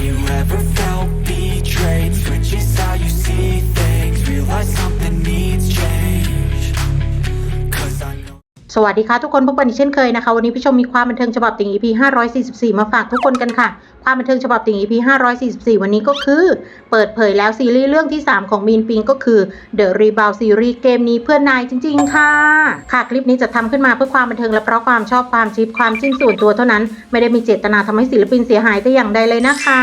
Have you ever felt betrayed? Switches how you see สวัสดีค่ะทุกคนพบกันอีกเช่นเคยนะคะ วันนี้พี่ชมมีความบันเทิงฉบับติ่ง EP 544 มาฝากทุกคนกันค่ะ ความบันเทิงฉบับติ่ง EP 544 วันนี้ก็คือ เปิดเผยแล้วซีรีส์เรื่องที่ 3 ของมีนปิงก็คือ The Rebound Series เกมนี้เพื่อนนายจริง ๆ ค่ะ ค่ะคลิปนี้จะทำขึ้นมาเพื่อความบันเทิงและเพราะความชอบความชิปความจิ้นส่วนตัวเท่านั้น ไม่ได้มีเจตนาทำให้ศิลปินเสียหายแต่อย่างใดเลยนะคะ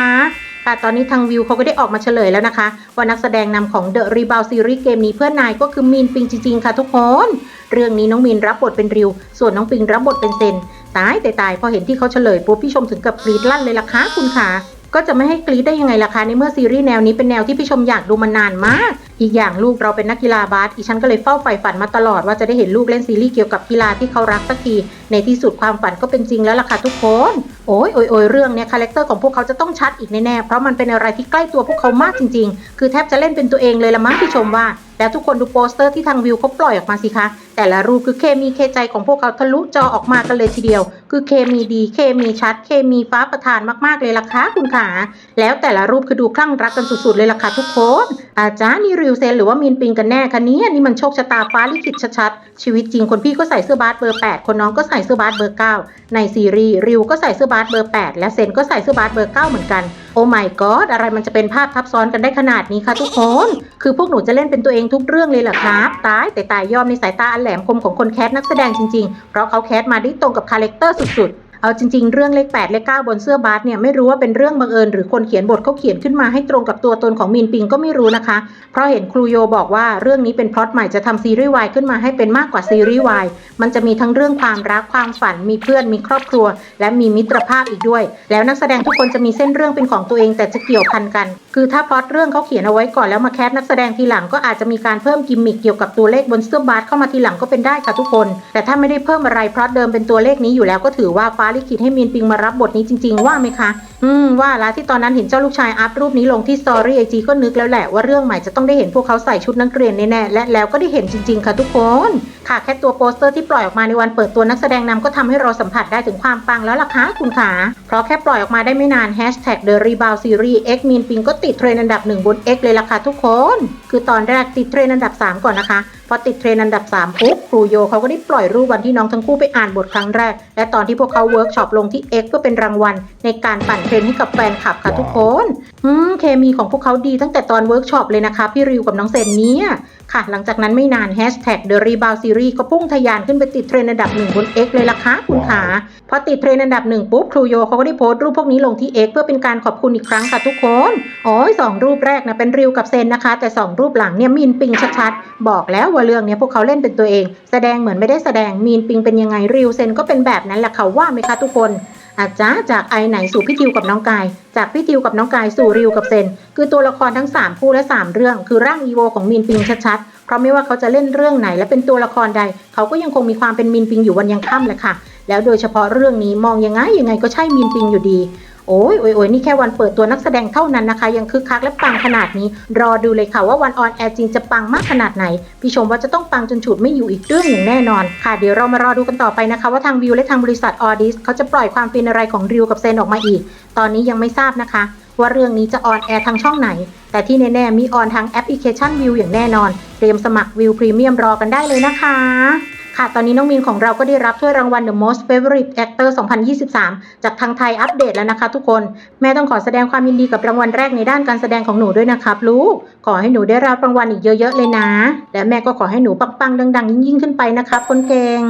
ค่ะ ตอนนี้ทางวิวเขาก็ได้ออกมาเฉลยแล้วนะคะ ว่านักแสดงนำของ The Rebound Series เกมนี้เพื่อนนายก็คือมีนปิงจริงๆ ค่ะทุกคน เรื่องนี้น้องมีนรับบทเป็นริว ส่วนน้องปิงรับบทเป็นเซน ตายแต่ตายพอเห็นที่เขาเฉลยปุ๊บพี่ชมถึงกับกรี๊ดลั่นเลยล่ะคะคุณค่ะก็จะไม่ให้กรี๊ดได้ยังไงล่ะคะในเมื่อซีรีส์แนวนี้เป็นแนวที่พี่ชมอยากดูมานานมาก อีกอย่างลูกเราเป็นนักกีฬาบาสอีฉันก็เลยเฝ้าใฝ่ฝันมาตลอดว่าจะได้เห็นลูกเล่นซีรีส์เกี่ยวกับกีฬาที่เขารักสักที ในที่สุดความฝันก็เป็นจริงแล้วล่ะค่ะทุกคน โอ้ยโอยโอยเรื่องเนี้ยคาแรคเตอร์ของพวกเขาจะต้องชัดอีกแน่ๆ เพราะมันเป็นอะไรที่ใกล้ตัวพวกเขามากจริง ๆ คือแทบจะเล่นเป็นตัวเองเลยละมั้งพี่ชมว่า แล้วทุกคนดูโปสเตอร์ที่ทางวิวเขาปล่อยออกมาสิคะ แต่ละรูปคือเคมีเคใจของพวกเขาทะลุจอออกมากันเลยทีเดียว คือเคมีดี เคมีชัด เคมีฟ้าประทานมากๆเลยล่ะคะคุณขาแล้วแต่ละรูปคือดูคลั่งรักกันสุดๆเลยล่ะค่ะทุกคน อาจารย์นี่ริวเซนหรือว่ามีนปิงกันแน่คะเนี่ยนี่มันโชคชะตาฟ้าลิขิตชัดๆ ชีวิตจริงคนพี่ก็ใส่เสื้อบาสเบอร์ 8 คนน้องก็ใส่เสื้อบาสเบอร์ 9 ในซีรีส์ริวก็ใส่เสื้อบาสเบอร์ 8 และเซนก็ใส่เสื้อบาสเบอร์ 9 เหมือนกันโอ้ my god อะไรมันจะเป็นภาพทับซ้อนกันได้ขนาดนี้คะทุกคน คือพวกหนูจะเล่นเป็นตัวเองทุกเรื่องเลยเหรอครับ ตายแต่ตายยอมในสายตาอันแหลมคมของคนแคสนักแสดงจริงๆ เพราะเขาแคสมาได้ตรงกับคาแรคเตอร์สุดๆ เอาจริง ๆ เรื่องเลข8เลข9บนเสื้อบาสเนี่ยไม่รู้ว่าเป็นเรื่องบังเอิญหรือคนเขียนบทเขาเขียนขึ้นมาให้ตรงกับตัวตนของมีนปิงก็ไม่รู้นะคะ เพราะเห็นครูโยบอกว่าเรื่องนี้เป็นพล็อตใหม่จะทำซีรีส์วายขึ้นมาให้เป็นมากกว่าซีรีส์วายมันจะมีทั้งเรื่องความรักความฝัน มีเพื่อนมีครอบครัว และมีมิตรภาพอีกด้วย แล้วนักแสดงทุกคนจะมีเส้นเรื่องเป็นของตัวเองแต่จะเกี่ยวพันกัน คือถ้าพล็อตเรื่องเขาเขียนเอาไว้ก่อนแล้วมาแคสนักแสดงทีหลังก็อาจจะมีการเพิ่มกิมมิคเกี่ยวกับตัวเลขบนเสื้อบาสเข้ามาทีหลังก็เป็นได้ค่ะทุกคน แต่ถ้าไม่ได้เพิ่มอะไรเพราะเดิมเป็นตัวเลขนี้อยู่แล้วก็ถือว่าฟ้าลิขิตให้มีนปิงมารับบทนี้จริง ๆ ว่าไหมคะ อืมว่าล้วที่ตอนนั้นเห็นเจ้าลูกชายอัพรูปนี้ลงที่สตอรี่ไอจีก็นึกแล้วแหละว่าเรื่องใหม่จะต้องได้เห็นพวกเขาใส่ชุดนักเรียนแน่ๆและแล้วก็ได้เห็นจริง ๆ ค่ะทุกคน ค่ะแค่ตัวโปสเตอร์ที่ปล่อยออกมาในวันเปิดตัวนักแสดงนำก็ทำให้เราสัมผัสได้ถึงความปังแล้วล่ะคะคุณขาเพราะแค่ปล่อยออกมาได้ไม่นาน Hashtag The Rebound Series X Mean Ping ก็ติดเทรนด์อันดับหนึ่งบน X เลยล่ะค่ะทุกคน คือตอนแรกติดเทรนด์อันดับ 3 ก่อนนะคะพอติดเทรนด์อันดับ3ปุ๊บครูโยเขาก็ได้ปล่อยรูปวันที่น้องทั้งคู่ไปอ่านบทครั้งแรก และตอนที่พวกเขาเวิร์กช็อปลงที่ X เพื่อเป็นรางวัล ในการปั่นเทรนด์ให้กับแฟนคลับค่ะทุกคน อืมเคมีของพวกเขาดีตั้งแต่ตอนเวิร์กช็อปเลยนะคะ พี่ริวกับน้องเซนเนี่ย ค่ะ หลังจากนั้นไม่นาน Hashtag The Rebound Series ก็พุ่งทะยานขึ้นไปติดเทรนด์อันดับหนึ่งบน X เลยล่ะคะคุณขาพอติดเทรนด์อันดับหนึ่งปุ๊บครูโยเขาก็ได้โพสต์รูปพวกนี้ลงที่ X เพื่อเป็นการขอบคุณอีกครั้งค่ะทุกคนโอ้ยสองรูปแรกนะเป็นริวกับเซนนะคะ แต่สองรูปหลังเนี่ยมีนปิงชัดๆ บอกแล้วว่าเรื่องเนี้ยพวกเขาเล่นเป็นตัวเอง แสดงเหมือนไม่ได้แสดงมีนปิงเป็นยังไงริวเซนก็เป็นแบบนั้นแหละค่ะว่าไหมคะทุกคน อาจารย์จากไอไหนสู่พี่ทิวกับน้องกาย จากพี่ทิวกับน้องกายสู่ริวกับเซน คือตัวละครทั้ง 3 คู่และ 3 เรื่อง คือร่างอีโวของมีนปิงชัดๆ เพราะไม่ว่าเขาจะเล่นเรื่องไหนและเป็นตัวละครใด เขาก็ยังคงมีความเป็นมีนปิงอยู่วันยังค่ำแหละค่ะ แล้วโดยเฉพาะเรื่องนี้มองยังไงยังไงก็ใช่มีนปิงอยู่ดี โอ้ยโอ้ยโอ้ยนี่แค่วันเปิดตัวนักแสดงเท่านั้นนะคะ ยังคึกคักและปังขนาดนี้ รอดูเลยค่ะว่าวันออนแอร์จริงจะปังมากขนาดไหน พี่ชมว่าจะต้องปังจนฉุดไม่อยู่อีกเรื่องอย่างแน่นอน ค่ะเดี๋ยวเรามารอดูกันต่อไปนะคะ ว่าทางวิวและทางบริษัทออดิสเขาจะปล่อยความฟินอะไรของริวกับเซนออกมาอีก ตอนนี้ยังไม่ทราบนะคะ ว่าเรื่องนี้จะออนแอร์ทางช่องไหน แต่ที่แน่ๆมีออนทางแอปพลิเคชันวิวอย่างแน่นอน เตรียมสมัครวิวพรีเมียมรอกันได้เลยนะคะ ค่ะ ตอนนี้น้องมีนของเราก็ได้รับถ้วยรางวัล The Most Favorite Actor 2023 จากทางไทยอัปเดตแล้วนะคะทุกคน แม่ต้องขอแสดงความยินดีกับรางวัลแรกในด้านการแสดงของหนูด้วยนะครับลูก ขอให้หนูได้รับรางวัลอีกเยอะๆเลยนะ และแม่ก็ขอให้หนูปังๆดัง ๆ ยิ่งๆขึ้นไปนะครับคนเก่ง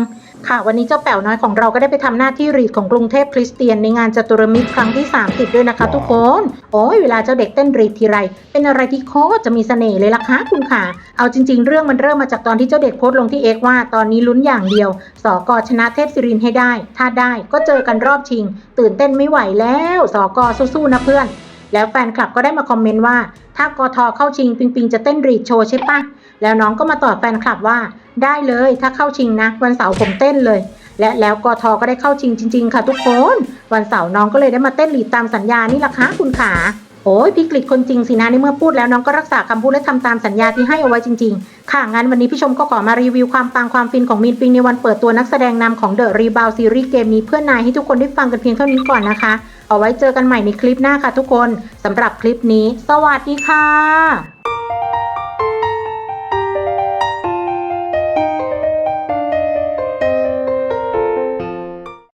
ค่ะวันนี้เจ้าแป๋วน้อยของเราก็ได้ไปทำหน้าที่รีดของกรุงเทพคริสเตียนในงานจตุรมิตรครั้งที่ 30 ด้วยนะคะ ทุกคน โอ้ยเวลาเจ้าเด็กเต้นรีดทีไร เป็นอะไรที่โคตรจะมีเสน่ห์เลยล่ะคะคุณค่ะ เอาจริง ๆ เรื่องมันเริ่มมาจากตอนที่เจ้าเด็กโพสต์ลงที่เอกว่าตอนนี้ลุ้นอย่างเดียวสอกชนะเทพศิรินให้ได้ ถ้าได้ก็เจอกันรอบชิง ตื่นเต้นไม่ไหวแล้วสอกสู้ๆนะเพื่อน แล้วแฟนคลับก็ได้มาคอมเมนต์ว่า ถ้ากทเข้าชิงปิงปิงจะเต้นรีดโชว์ใช่ปะ แล้วน้องก็มาตอบแฟนคลับว่าได้เลยถ้าเข้าชิงนะ วันเสาร์ผมเต้นเลย และแล้วกทก็ได้เข้าชิงจริง ๆ ค่ะทุกคน วันเสาร์น้องก็เลยได้มาเต้นหลีดตามสัญญานี่ละคะคุณขาโอ้ยพี่กฤษคนจริงสินะในเมื่อพูดแล้วน้องก็รักษาคำพูดและทำตามสัญญาที่ให้เอาไว้จริง ๆ ค่ะงั้นวันนี้พี่ชมก็ขอมารีวิวความปังความฟินของมีนปิงในวันเปิดตัวนักแสดงนำของ The Rebound Series เกมนี้เพื่อนนายให้ทุกคนได้ฟังกันเพียงเท่านี้ก่อนนะคะ เอาไว้เจอกันใหม่ในคลิปหน้าค่ะทุกคนสำหรับคลิปนี้ สวัสดีค่ะ